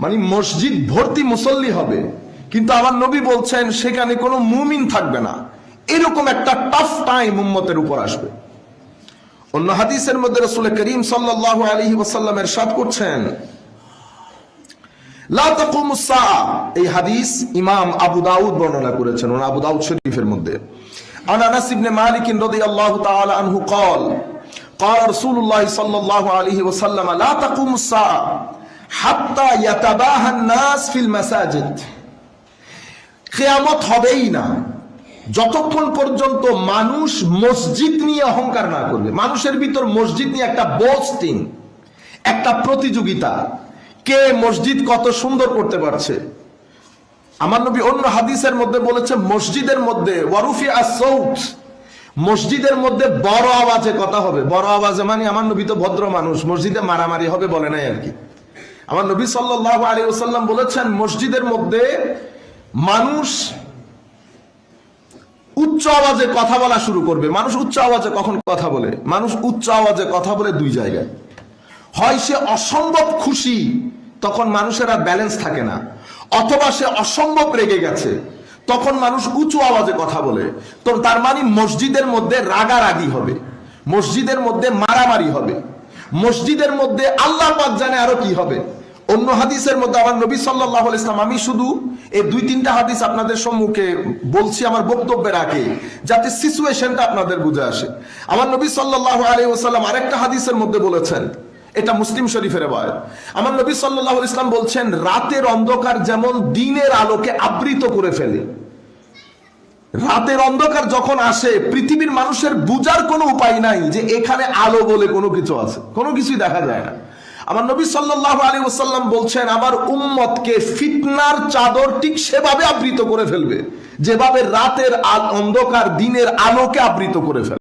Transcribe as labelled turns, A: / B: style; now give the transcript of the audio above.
A: মানে মসজিদ ভর্তি মুসল্লি হবে কিন্তু আমার নবী বলছেন সেখানে কোনো মুমিন থাকবে না এরকম একটা টাফ টাইম উম্মতের উপর আসবে অন্য হাদিসের মধ্যে রসুল করিম সাল্লাহ আলহি ওসাল্লাম এরশাদ করছেন লা তাকুমুস সাআ এই হাদিস ইমাম আবু দাউদ বর্ণনা করেছেন ওনা আবু দাউদ শরীফের মধ্যে عن انس بن مالك رضي الله تعالى عنه قال قال رسول الله صلى الله عليه وسلم لا تقوم الساعه খেয়ামত ফিল কেয়ামত হবেই না। যতক্ষণ পর্যন্ত মানুষ মসজিদ নিয়ে অহংকার না করবে, মানুষের ভিতর মসজিদ নিয়ে একটা বোস্টিং একটা প্রতিযোগিতা, কে মসজিদ কত সুন্দর করতে পারছে। আমার নবী অন্য হাদিসের মধ্যে বলেছে, মসজিদের মধ্যে ওয়ারুফি আসৌথ মসজিদের মধ্যে বড় আওয়াজে কথা হবে। বড় আওয়াজে মানে আমার নবী তো ভদ্র মানুষ, মসজিদে মারামারি হবে বলে নাই আর কি। আমার নবী সাল্লাহ আলী ওসাল্লাম বলেছেন, মসজিদের মধ্যে মানুষ উচ্চ আওয়াজে কথা বলা শুরু করবে। মানুষ উচ্চ আওয়াজে কখন কথা বলে? মানুষ উচ্চ আওয়াজে কথা বলে দুই জায়গায়। হয় সে অসম্ভব খুশি, তখন মানুষের আর ব্যালেন্স থাকে না। অথবা সে অসম্ভব রেগে গেছে, তখন মানুষ উঁচু আওয়াজে কথা বলে। তো তার মানে মসজিদের মধ্যে রাগারাগি হবে। মসজিদের মধ্যে মারামারি হবে। মসজিদের মধ্যে আল্লাহ পাক জানে আরও কি হবে। অন্য হাদিসের মধ্যে আমার নবী সাল্লাহ ইসলাম আমি শুধু এই দুই তিনটা হাদিস আপনাদের সম্মুখে বলছি আমার বক্তব্যের আগে, যাতে সিচুয়েশনটা আপনাদের বুঝে আসে। আমার নবী সাল্লাহ আলী ওসাল্লাম আরেকটা হাদিসের মধ্যে বলেছেন, এটা মুসলিম শরীফের বয় আমার নবী সাল্লাহ ইসলাম বলছেন, রাতের অন্ধকার যেমন দিনের আলোকে আবৃত করে ফেলে রাতের অন্ধকার যখন আসে, পৃথিবীর মানুষের বুজার কোনো উপায় নাই যে এখানে আলো বলে কোনো কিছু আছে। কোনো কিছুই দেখা যায় না। আমার নবী সাল্লাহ আলী ওসাল্লাম বলছেন, আমার উম্মতকে ফিটনার চাদর ঠিক সেভাবে আবৃত করে ফেলবে, যেভাবে রাতের অন্ধকার, দিনের আলোকে আবৃত করে ফেলে